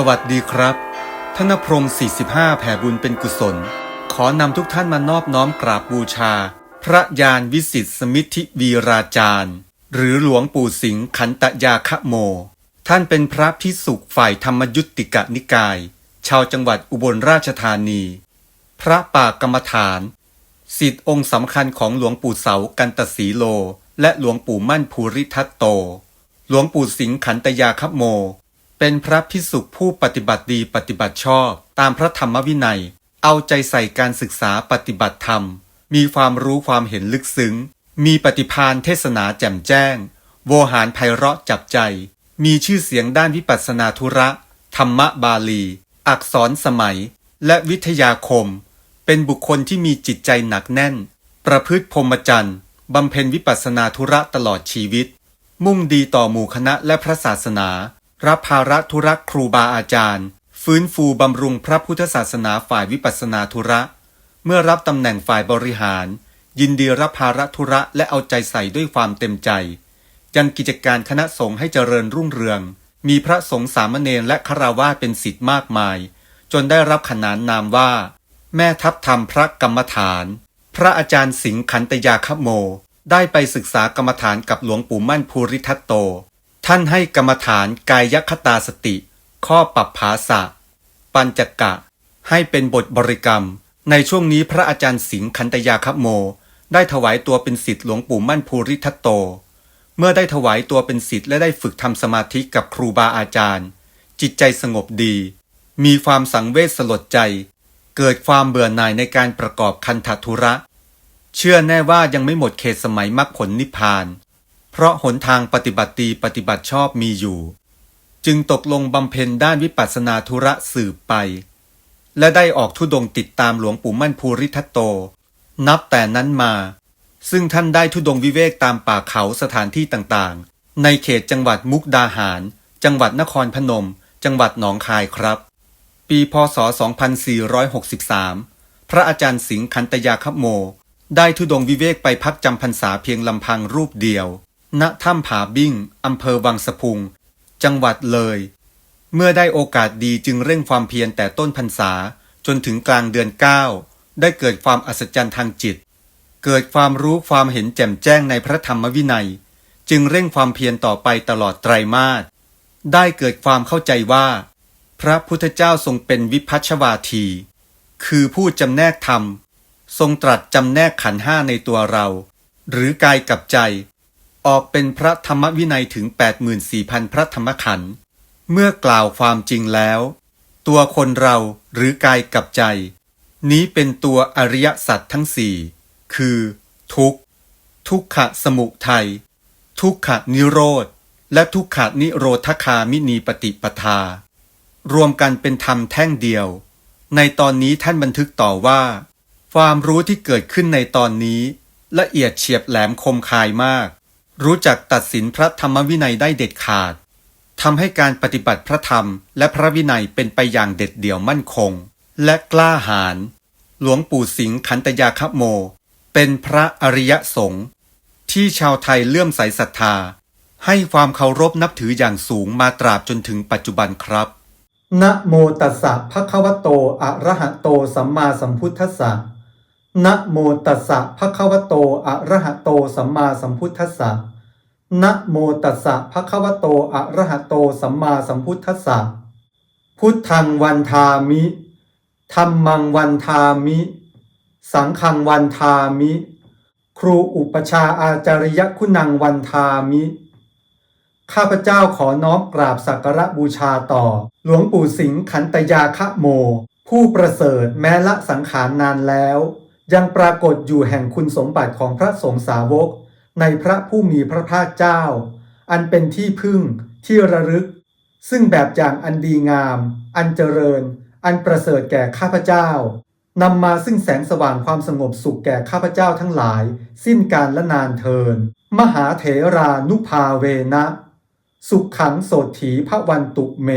สวัสดีครับ ธนพรม 45 แผ่บุญเป็นกุศล ขอนำทุกท่านมานอบน้อมกราบบูชา พระยานวิสิตสมิทธิวีราจารย์ หรือหลวงปู่สิงห์ขันตยาคะโม ท่านเป็นพระพิสุฝ่ายธรรมยุติกะนิกาย ชาวจังหวัดอุบลราชธานี พระป่ากรรมฐานสิทธิองค์สำคัญของหลวงปู่เสากันตสีโล และหลวงปู่มั่นภูริทัตโต หลวงปู่สิงห์ขันตยาคับโม เป็นพระพิสุผู้ปฏิบัติดีปฏิบัติชอบ ตามพระธรรมวินัย เอาใจใส่การศึกษาปฏิบัติธรรม มีความรู้ความเห็นลึกซึ้ง มีปฏิพานเทศนาแจ่มแจ้ง โวหารไพเราะจับใจ มีชื่อเสียงด้านวิปัสสนาธุระ ธรรมบาลี อักษรสมัย และวิทยาคม เป็นบุคคลที่มีจิตใจหนักแน่น ประพฤติพรหมจรรย์บำเพ็ญวิปัสสนาธุระตลอดชีวิต มุ่งดีต่อหมู่คณะและพระศาสนา รับภาระธุระครูบาอาจารย์ ฟื้นฟูบำรุงพระพุทธศาสนาฝ่ายวิปัสสนาธุระ เมื่อรับตำแหน่งฝ่ายบริหาร ยินดีรับภาระธุระและเอาใจใส่ด้วยความเต็มใจ ยังกิจการคณะสงฆ์ให้เจริญรุ่งเรือง มีพระสงฆ์สามเณรและคารวาสเป็นสิทธิ์มากมาย จนได้รับขนานนามว่า แม่ทัพธรรมพระกรรมฐาน พระอาจารย์สิงห์ขันตยาคโม ได้ไปศึกษากรรมฐานกับหลวงปู่มั่นภูริทัตโต ท่านให้กรรมฐานกายคตาสติ ข้อปรับภาษะปัญจกะ ให้เป็นบทบริกรรม ในช่วงนี้พระอาจารย์สิงห์ขันตยาคโม ได้ถวายตัวเป็นศิษย์หลวงปู่มั่นภูริทัตโต เมื่อได้ถวายตัวเป็นศิษย์และได้ฝึกทำสมาธิกับครูบาอาจารย์ จิตใจสงบดี มีความสังเวชสลดใจ เกิดความเบื่อหน่ายในการประกอบคันธทุระ เชื่อแน่ว่ายังไม่หมดเขตสมัยมรรคผลนิพพาน เพราะหนทางปฏิบัติดีปฏิบัติชอบมีอยู่ จึงตกลงบำเพ็ญด้านวิปัสสนาธุระสืบไป และได้ออกทุดงติดตามหลวงปู่มั่นภูริทัตโต นับแต่นั้นมา ซึ่งท่านได้ทุดงวิเวกตามป่าเขาสถานที่ต่างๆ ในเขตจังหวัดมุกดาหาร จังหวัดนครพนม จังหวัดหนองคายครับ ปีพศ 2463 พระอาจารย์สิงห์คันตยาคโม ได้ทุดงวิเวกไปพักจำพรรษาเพียงลำพังรูปเดียว ณถ้ำผาบิ้งอำเภอวังสะพุง จังหวัดเลย เมื่อได้โอกาสดีจึงเร่งความเพียรแต่ต้นพรรษาจนถึงกลางเดือน9ได้เกิดความอัศจรรย์ทางจิต เกิดความรู้ความเห็นแจ่มแจ้งในพระธรรมวินัย จึงเร่งความเพียรต่อไปตลอดไตรมาสได้เกิดความเข้าใจว่า พระพุทธเจ้าทรงเป็นวิพัชวาที คือผู้จำแนกธรรม ทรงตรัสจำแนกขันห้าในตัวเรา หรือกายกับใจ ออกเป็นพระธรรมวินัยถึง 84,000 พระธรรมขันธ์เมื่อกล่าวความจริงแล้ว ตัวคนเราหรือกายกับใจ นี้เป็นตัวอริยสัจทั้งสี่คือ ทุกข์ทุกขะสมุทัยทุกขะนิโรธ และทุกขะนิโรธคามินีปฏิปทา รวมกันเป็นธรรมแท่งเดียว ในตอนนี้ท่านบันทึกต่อว่า ความรู้ที่เกิดขึ้นในตอนนี้ ละเอียดเฉียบแหลมคมคายมาก รู้จักตัดสินพระธรรมวินัยได้เด็ดขาดทำให้การปฏิบัติพระธรรมและพระวินัยเป็นไปอย่างเด็ดเดี่ยวมั่นคง และกล้าหาญหลวงปู่สิงห์ขันตยาคโม เป็นพระอริยสงฆ์ที่ชาวไทยเลื่อมใสศรัทธา ให้ความเคารพนับถืออย่างสูงมาตราบจนถึงปัจจุบันครับนะโมตัสสะภะคะวะโต อะระหะโต สัมมาสัมพุทธัสสะ นะโมตัสสะภะคะวะโต อะระหะโต สัมมาสัมพุทธัสสะนะโมตัสสะภะคะวะโต อะระหะโต สัมมาสัมพุทธัสสะ พุทธังวันทามิธัมมังวันทามิ สังฆังวันทามิ ครูอุปชาอาจาริยคุณังวันทามิ ข้าพเจ้าขอน้อมกราบสักการะบูชาต่อ หลวงปู่สิงขันตยาคะโม ผู้ประเสริฐแม้ละสังขารนานแล้ว ยังปรากฏอยู่แห่งคุณสมบัติของพระสงฆ์สาวก ในพระผู้มีพระภาคเจ้า อันเป็นที่พึ่งที่ระลึก ซึ่งแบบอย่างอันดีงาม อันเจริญ อันประเสริฐแก่ข้าพเจ้านำมาซึ่งแสงสว่างความสงบสุขแก่ข้าพเจ้าทั้งหลาย สิ้นการละนานเทิน มหาเถรานุภาเวนะ สุขขังโสถีพระวันตุเม